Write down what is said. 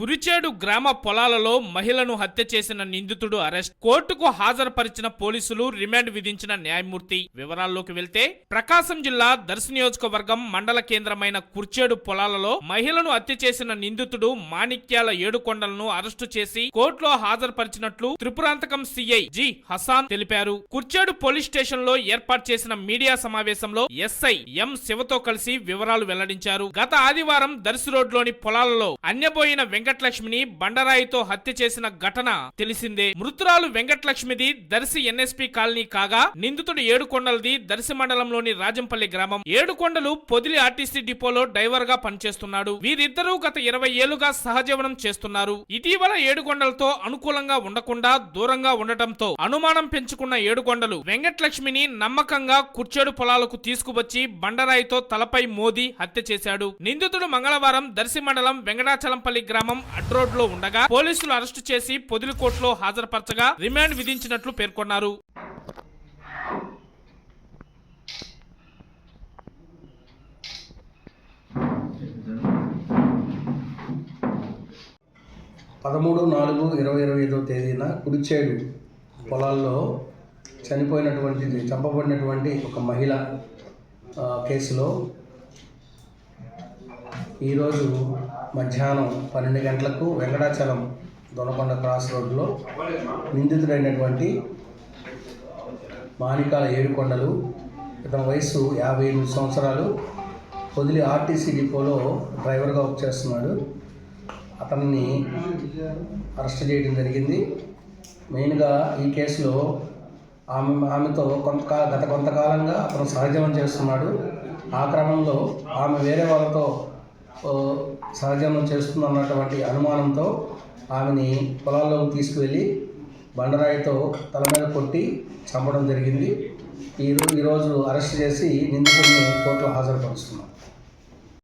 కురిచేడు గ్రామ పొలాలలో మహిళను హత్య చేసిన నిందితుడు అరెస్ట్. కోర్టుకు హాజరుపరిచిన పోలీసులు రిమాండ్ విధించిన న్యాయమూర్తి. వివరాల్లోకి వెళ్తే ప్రకాశం జిల్లా దర్శ నియోజకవర్గం మండల కేంద్రమైన కుర్చేడు పొలాలలో మహిళను హత్య చేసిన నిందితుడు మాణిక్యాల ఏడుకొండలను అరెస్టు చేసి కోర్టులో హాజరుపరిచినట్లు త్రిపురాంతకం సిఐ జి హసాన్ తెలిపారు. కుర్చేడు పోలీస్ స్టేషన్లో ఏర్పాటు చేసిన మీడియా సమావేశంలో ఎస్ఐ ఎం శివతో కలిసి వివరాలు వెల్లడించారు. గత ఆదివారం దర్శి రోడ్లోని పొలాలలో అన్యబోయిన వెంకటలక్ష్మిని బండరాయితో హత్య చేసిన ఘటన తెలిసిందే. మృతురాలు వెంకటలక్ష్మిది దర్శి ఎన్ఎస్పి కాలనీ కాగా నిందితుడు ఏడుకొండలది దర్శి మండలంలోని రాజంపల్లి గ్రామం. ఏడుకొండలు పొదిలి ఆర్టీసీ డిపోలో డ్రైవర్గా పనిచేస్తున్నాడు. వీరిద్దరూ గత ఇరవై ఏళ్ళుగా సహజీవనం చేస్తున్నారు. ఇటీవల ఏడుకొండలతో అనుకూలంగా ఉండకుండా దూరంగా ఉండటంతో అనుమానం పెంచుకున్న ఏడుకొండలు వెంకటలక్ష్మిని నమ్మకంగా కుర్చేడు పొలాలకు తీసుకువచ్చి బండరాయితో తలపై మోది హత్య చేశాడు. నిందితుడు మంగళవారం దర్శి మండలం వెంకటాచలంపల్లి గ్రామం అడ్రోడ్లో ఉండగా పోలీసులు అరెస్టు చేసి పొదిలి కోర్టులో హాజరుపరచగా రిమాండ్ విధించినట్లు పేర్కొన్నారు. పదమూడు నాలుగు ఇరవై ఇరవై ఐదో తేదీన కుడిచేడు పొలాల్లో చనిపోయినటువంటి చంపబడినటువంటి ఒక మహిళ కేసులో ఈరోజు మధ్యాహ్నం పన్నెండు గంటలకు వెంకటాచలం దొనకొండ క్రాస్ రోడ్లో నిందితుడైనటువంటి మాణికాల ఏడుకొండలు ఇతని వయసు యాభై ఎనిమిది సంవత్సరాలు వదిలి ఆర్టీసీ డిపోలో డ్రైవర్గా వర్క్ చేస్తున్నాడు. అతన్ని అరెస్ట్ చేయడం జరిగింది. మెయిన్గా ఈ కేసులో ఆమె ఆమెతో కొంత గత కొంతకాలంగా అతను సహజీవనం చేస్తున్నాడు. ఆ క్రమంలో ఆమె వేరే వాళ్ళతో ఓ, సహజీవనం చేస్తుందన్నటువంటి అనుమానంతో ఆమెని పొలాల్లోకి తీసుకువెళ్ళి బండరాయితో తల మీద కొట్టి చంపడం జరిగింది. ఈ ఈరోజు అరెస్ట్ చేసి నిందితుడిని కోర్టులో హాజరుపరుస్తున్నాం.